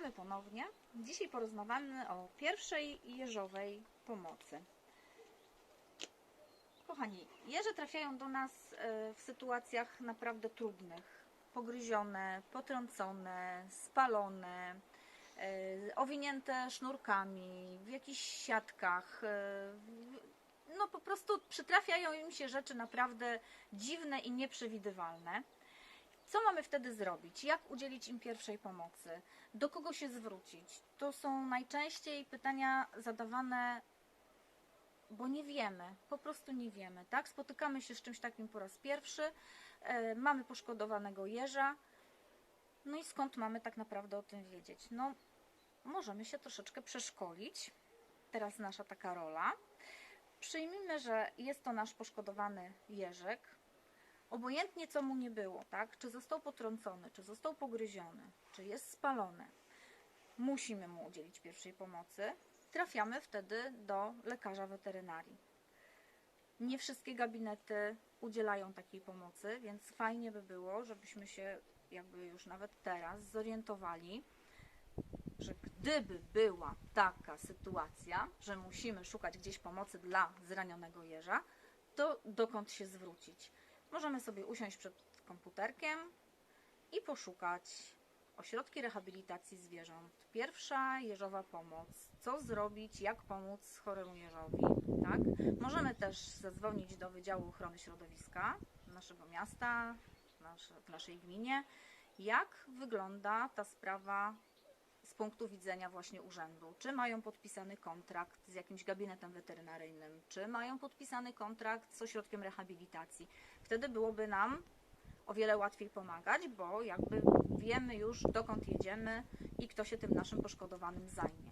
Witamy ponownie. Dzisiaj porozmawiamy o pierwszej jeżowej pomocy. Kochani, jeże trafiają do nas e, w sytuacjach naprawdę trudnych. Pogryzione, potrącone, spalone, e, owinięte sznurkami, w jakichś siatkach. e, No po prostu przytrafiają im się rzeczy naprawdę dziwne i nieprzewidywalne. Co mamy wtedy zrobić? Jak udzielić im pierwszej pomocy? Do kogo się zwrócić? To są najczęściej pytania zadawane, bo nie wiemy, po prostu nie wiemy, tak? Spotykamy się z czymś takim po raz pierwszy, e, mamy poszkodowanego jeża, no i skąd mamy tak naprawdę o tym wiedzieć? No, możemy się troszeczkę przeszkolić. Teraz nasza taka rola. Przyjmijmy, że jest to nasz poszkodowany jeżyk, obojętnie co mu nie było, tak? Czy został potrącony, czy został pogryziony, czy jest spalony, musimy mu udzielić pierwszej pomocy. Trafiamy wtedy do lekarza weterynarii. Nie wszystkie gabinety udzielają takiej pomocy, więc fajnie by było, żebyśmy się jakby już nawet teraz zorientowali, że gdyby była taka sytuacja, że musimy szukać gdzieś pomocy dla zranionego jeża, to dokąd się zwrócić? Możemy sobie usiąść przed komputerkiem i poszukać ośrodki rehabilitacji zwierząt. Pierwsza jeżowa pomoc. Co zrobić, jak pomóc choremu jeżowi, tak? Możemy też zadzwonić do Wydziału Ochrony Środowiska naszego miasta, w naszej gminie, jak wygląda ta sprawa z punktu widzenia właśnie urzędu. Czy mają podpisany kontrakt z jakimś gabinetem weterynaryjnym, czy mają podpisany kontrakt z ośrodkiem rehabilitacji. Wtedy byłoby nam o wiele łatwiej pomagać, bo jakby wiemy już dokąd jedziemy i kto się tym naszym poszkodowanym zajmie.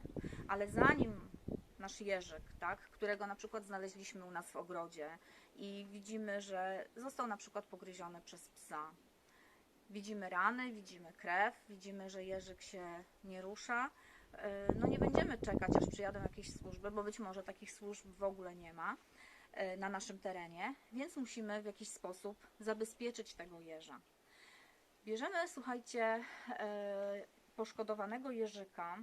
Ale zanim nasz jeżyk, tak, którego na przykład znaleźliśmy u nas w ogrodzie i widzimy, że został na przykład pogryziony przez psa, widzimy rany, widzimy krew, widzimy, że jeżyk się nie rusza, yy, no nie będziemy czekać, aż przyjadą jakieś służby, bo być może takich służb w ogóle nie ma na naszym terenie, więc musimy w jakiś sposób zabezpieczyć tego jeża. Bierzemy, słuchajcie, yy, poszkodowanego jeżyka,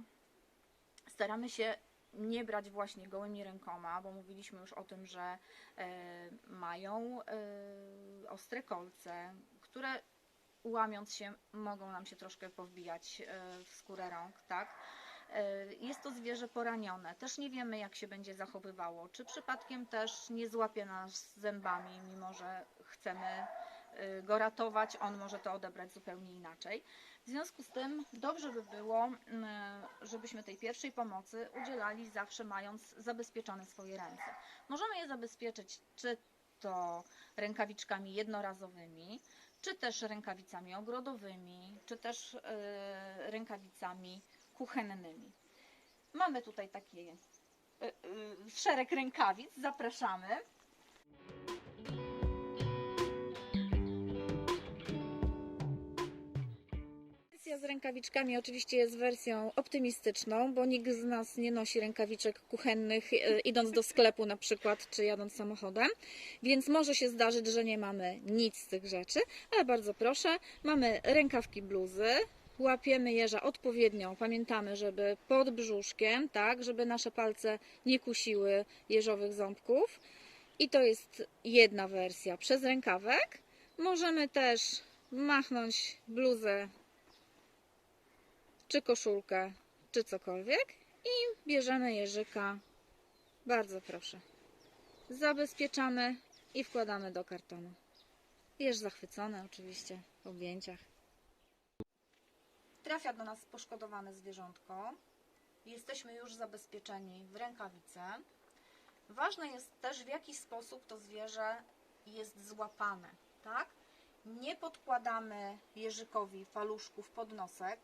staramy się nie brać właśnie gołymi rękoma, bo mówiliśmy już o tym, że e, mają e, ostre kolce, które łamiąc się mogą nam się troszkę powbijać e, w skórę rąk, tak? E, Jest to zwierzę poranione. Też nie wiemy, jak się będzie zachowywało. Czy przypadkiem też nie złapie nas zębami, mimo że chcemy e, go ratować, on może to odebrać zupełnie inaczej. W związku z tym dobrze by było, mm, żebyśmy tej pierwszej pomocy udzielali zawsze mając zabezpieczone swoje ręce. Możemy je zabezpieczyć czy to rękawiczkami jednorazowymi, czy też rękawicami ogrodowymi, czy też rękawicami kuchennymi. Mamy tutaj taki y, y, szereg rękawic, zapraszamy. Wersja z rękawiczkami oczywiście jest wersją optymistyczną, bo nikt z nas nie nosi rękawiczek kuchennych e, idąc do sklepu na przykład, czy jadąc samochodem, więc może się zdarzyć, że nie mamy nic z tych rzeczy, ale bardzo proszę, mamy rękawki bluzy, łapiemy jeża odpowiednio, pamiętamy, żeby pod brzuszkiem, tak, żeby nasze palce nie kusiły jeżowych ząbków i to jest jedna wersja przez rękawek. Możemy też machnąć bluzę czy koszulkę, czy cokolwiek i bierzemy jeżyka. Bardzo proszę. Zabezpieczamy i wkładamy do kartonu. Jeż zachwycony oczywiście w objęciach. Trafia do nas poszkodowane zwierzątko. Jesteśmy już zabezpieczeni w rękawice. Ważne jest też w jaki sposób to zwierzę jest złapane, tak? Nie podkładamy jeżykowi paluszków pod nosek,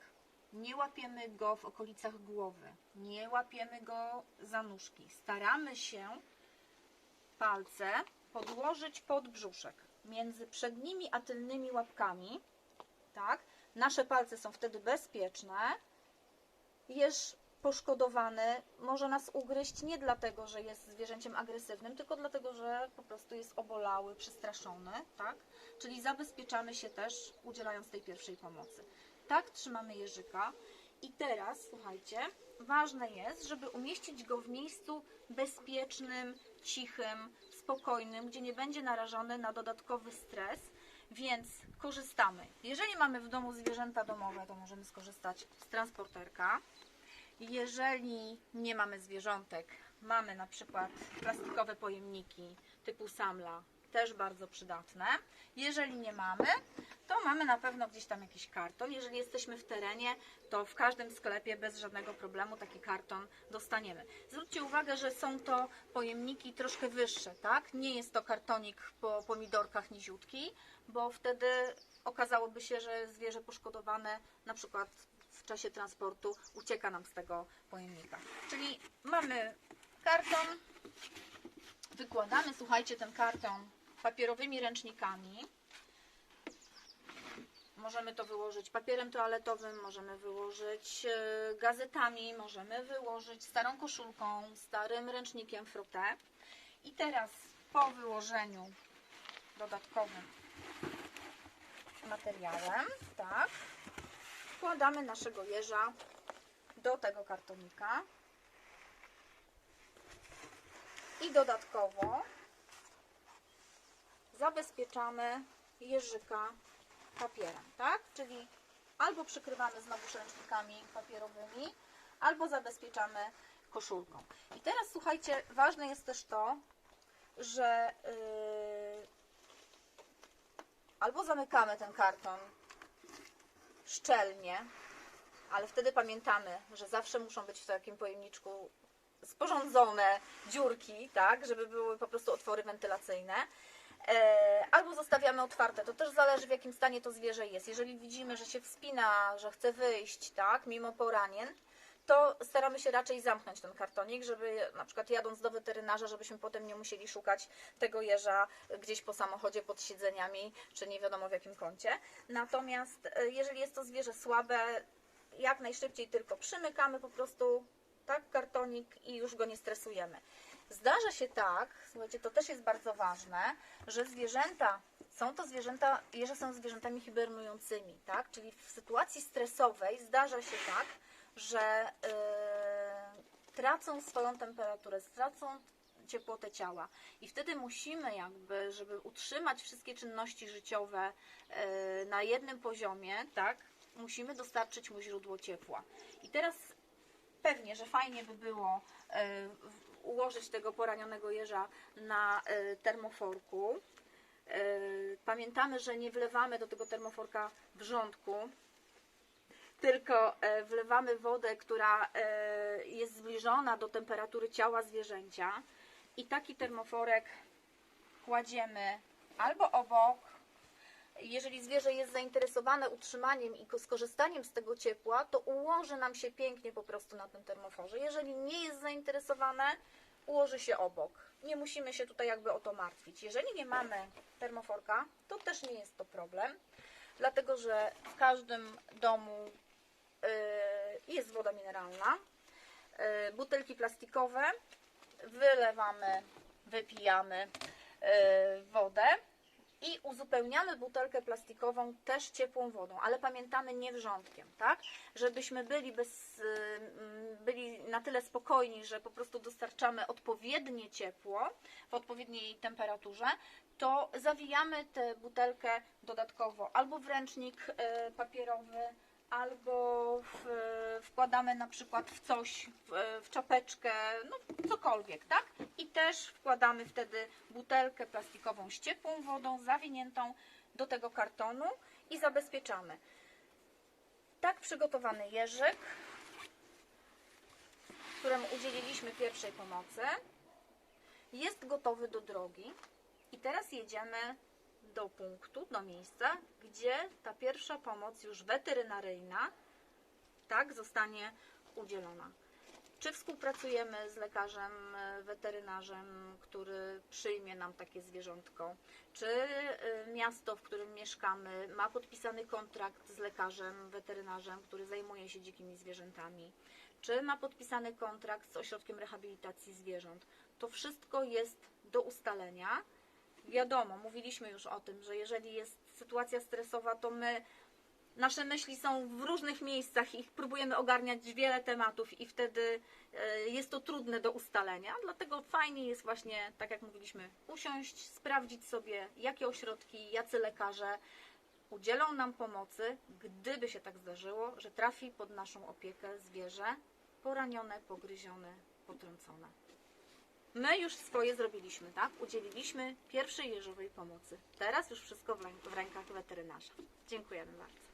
nie łapiemy go w okolicach głowy, nie łapiemy go za nóżki. Staramy się palce podłożyć pod brzuszek, między przednimi a tylnymi łapkami. Tak? Nasze palce są wtedy bezpieczne. Jeż poszkodowany może nas ugryźć nie dlatego, że jest zwierzęciem agresywnym, tylko dlatego, że po prostu jest obolały, przestraszony, tak? Czyli zabezpieczamy się też udzielając tej pierwszej pomocy. Tak trzymamy jeżyka I teraz, słuchajcie, ważne jest, żeby umieścić go w miejscu bezpiecznym, cichym, spokojnym, gdzie nie będzie narażony na dodatkowy stres, więc korzystamy. Jeżeli mamy w domu zwierzęta domowe, to możemy skorzystać z transporterka. Jeżeli nie mamy zwierzątek, mamy na przykład plastikowe pojemniki typu samla, też bardzo przydatne. Jeżeli nie mamy, to mamy na pewno gdzieś tam jakiś karton. Jeżeli jesteśmy w terenie, to w każdym sklepie bez żadnego problemu taki karton dostaniemy. Zwróćcie uwagę, że są to pojemniki troszkę wyższe, tak? Nie jest to kartonik po pomidorkach niziutki, bo wtedy okazałoby się, że zwierzę poszkodowane na przykład w czasie transportu ucieka nam z tego pojemnika. Czyli mamy karton, wykładamy, słuchajcie, ten karton papierowymi ręcznikami. Możemy to wyłożyć papierem toaletowym, możemy wyłożyć e, gazetami, możemy wyłożyć starą koszulką, starym ręcznikiem frotę. I teraz po wyłożeniu dodatkowym materiałem, tak, wkładamy naszego jeża do tego kartonika i dodatkowo zabezpieczamy jeżyka papierem, tak? Czyli albo przykrywamy znowu ręcznikami papierowymi, albo zabezpieczamy koszulką. I teraz słuchajcie, ważne jest też to, że yy, albo zamykamy ten karton szczelnie, ale wtedy pamiętamy, że zawsze muszą być w takim pojemniczku sporządzone dziurki, tak, żeby były po prostu otwory wentylacyjne. E, albo zostawiamy otwarte. To też zależy w jakim stanie to zwierzę jest. Jeżeli widzimy, że się wspina, że chce wyjść, tak, mimo poranien, to staramy się raczej zamknąć ten kartonik, żeby na przykład jadąc do weterynarza, żebyśmy potem nie musieli szukać tego jeża gdzieś po samochodzie pod siedzeniami, czy nie wiadomo w jakim kącie. Natomiast e, jeżeli jest to zwierzę słabe, jak najszybciej tylko przymykamy po prostu tak kartonik i już go nie stresujemy. Zdarza się tak, słuchajcie, to też jest bardzo ważne, że zwierzęta, są to zwierzęta, jeże są zwierzętami hibernującymi, tak? Czyli w sytuacji stresowej zdarza się tak, że yy, tracą swoją temperaturę, stracą ciepłotę ciała. I wtedy musimy jakby, żeby utrzymać wszystkie czynności życiowe yy, na jednym poziomie, tak? Musimy dostarczyć mu źródło ciepła. I teraz pewnie, że fajnie by było yy, ułożyć tego poranionego jeża na y, termoforku. Y, Pamiętamy, że nie wlewamy do tego termoforka wrzątku, tylko e, wlewamy wodę, która e, jest zbliżona do temperatury ciała zwierzęcia i taki termoforek kładziemy albo obok, jeżeli zwierzę jest zainteresowane utrzymaniem i ko- skorzystaniem z tego ciepła, to ułoży nam się pięknie po prostu na tym termoforze. Jeżeli nie jest zainteresowane, ułoży się obok. Nie musimy się tutaj jakby o to martwić. Jeżeli nie mamy termoforka, to też nie jest to problem, dlatego że w każdym domu y, jest woda mineralna, y, butelki plastikowe, wylewamy, wypijamy y, wodę i uzupełniamy butelkę plastikową też ciepłą wodą, ale pamiętamy nie wrzątkiem, tak? Żebyśmy byli, bez, y, byli na tyle spokojni, że po prostu dostarczamy odpowiednie ciepło w odpowiedniej temperaturze, to zawijamy tę butelkę dodatkowo albo w ręcznik y, papierowy, albo w, wkładamy na przykład w coś, w, w czapeczkę, no cokolwiek, tak? I też wkładamy wtedy butelkę plastikową z ciepłą wodą, zawiniętą do tego kartonu i zabezpieczamy. Tak przygotowany jeżyk, któremu udzieliliśmy pierwszej pomocy, jest gotowy do drogi. I teraz jedziemy do punktu, do miejsca, gdzie ta pierwsza pomoc już weterynaryjna tak zostanie udzielona. Czy współpracujemy z lekarzem weterynarzem, który przyjmie nam takie zwierzątko? Czy e, miasto, w którym mieszkamy, ma podpisany kontrakt z lekarzem weterynarzem, który zajmuje się dzikimi zwierzętami? Czy ma podpisany kontrakt z ośrodkiem rehabilitacji zwierząt? To wszystko jest do ustalenia. Wiadomo, mówiliśmy już o tym, że jeżeli jest sytuacja stresowa, to my nasze myśli są w różnych miejscach i próbujemy ogarniać wiele tematów i wtedy e, jest to trudne do ustalenia. Dlatego fajnie jest właśnie, tak jak mówiliśmy, usiąść, sprawdzić sobie, jakie ośrodki, jacy lekarze udzielą nam pomocy, gdyby się tak zdarzyło, że trafi pod naszą opiekę zwierzę poranione, pogryzione, potrącone. My już swoje zrobiliśmy, tak? Udzieliliśmy pierwszej jeżowej pomocy. Teraz już wszystko w ręk- w rękach weterynarza. Dziękujemy bardzo.